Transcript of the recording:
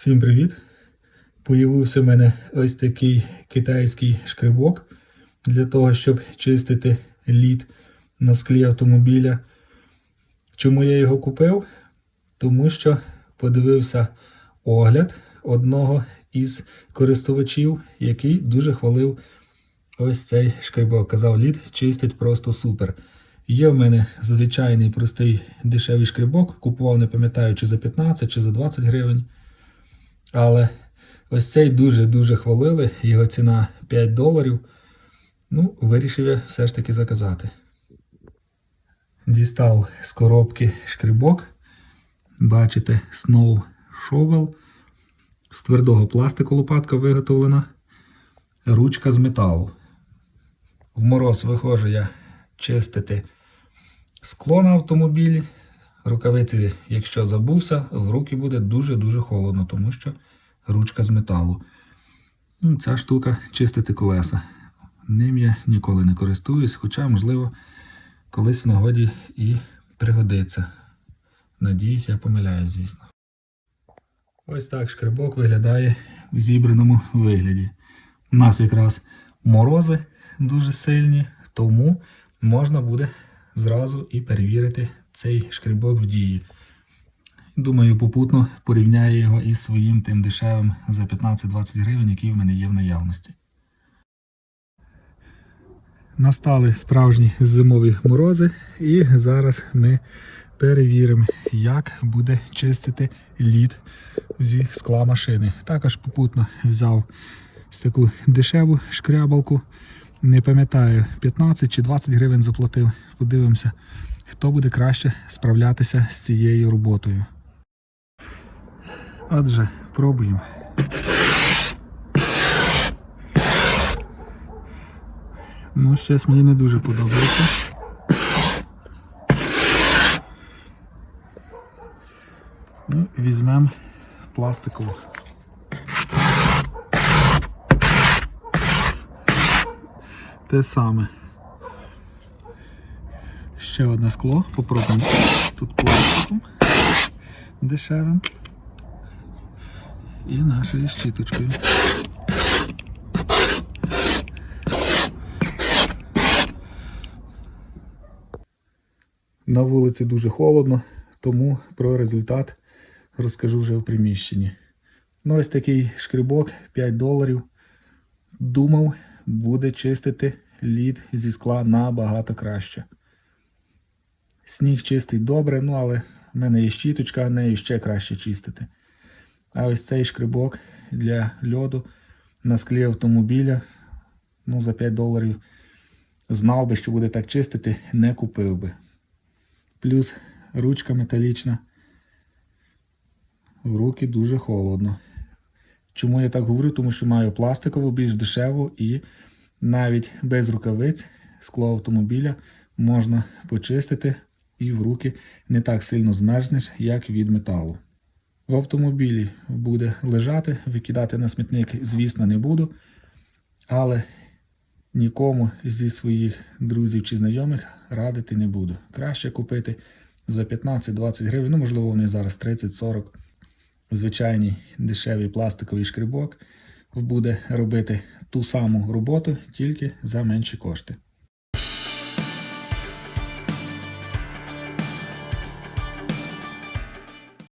Всім привіт! Появився в мене ось такий китайський шкребок для того, щоб чистити лід на склі автомобіля. Чому я його купив? Тому що подивився огляд одного із користувачів, який дуже хвалив ось цей шкребок. Казав, лід чистить просто супер. Є в мене звичайний простий дешевий шкребок. Купував, не пам'ятаю, чи за 15, чи за 20 гривень. Але ось цей дуже-дуже хвалили. Його ціна 5 доларів. Ну, вирішив я все ж таки заказати. Дістав з коробки шкребок. Бачите, Snow Shovel. З твердого пластику лопатка виготовлена. Ручка з металу. В мороз виходжу я чистити скло на автомобілі. Рукавиці, якщо забувся, в руки буде дуже-дуже холодно, тому що ручка з металу. Ну, Ця штука чистити колеса. Ним я ніколи не користуюсь, хоча, можливо, колись в нагоді і пригодиться. Надіюсь, я помиляюсь, звісно. Ось так шкребок виглядає в зібраному вигляді. У нас якраз морози дуже сильні, тому можна буде зразу і перевірити цей шкребок в дії. Думаю, попутно порівняю його із своїм тим дешевим за 15-20 гривень, який в мене є в наявності. Настали справжні зимові морози, і зараз ми перевіримо, як буде чистити лід зі скла машини. Також попутно взяв таку дешеву шкрябалку. Не пам'ятаю, 15 чи 20 гривень заплатив. Подивимося, хто буде краще справлятися з цією роботою. Отже, пробуємо. Ну, щось мені не дуже подобається. Ну, візьмемо пластикову. Те саме. Ще одне скло. Попробуємо тут пластиком дешевим. І нашою щіточкою. На вулиці дуже холодно, тому про результат розкажу вже в приміщенні. Ну, ось такий шкребок 5 доларів. Думав, буде чистити лід зі скла набагато краще. Сніг чистить добре, ну але в мене є щіточка, нею ще краще чистити. А ось цей шкребок для льоду на склі автомобіля, ну за 5 доларів, знав би, що буде так чистити, не купив би. Плюс ручка металічна. В руки дуже холодно. Чому я так говорю? Тому що маю пластикову, більш дешеву і навіть без рукавиць скло автомобіля можна почистити і в руки не так сильно змерзнеш, як від металу. В автомобілі буде лежати, викидати на смітник, звісно, не буду. Але нікому зі своїх друзів чи знайомих радити не буду. Краще купити за 15-20 гривень, ну, можливо, вони зараз 30-40. Звичайний дешевий пластиковий шкребок буде робити ту саму роботу, тільки за менші кошти.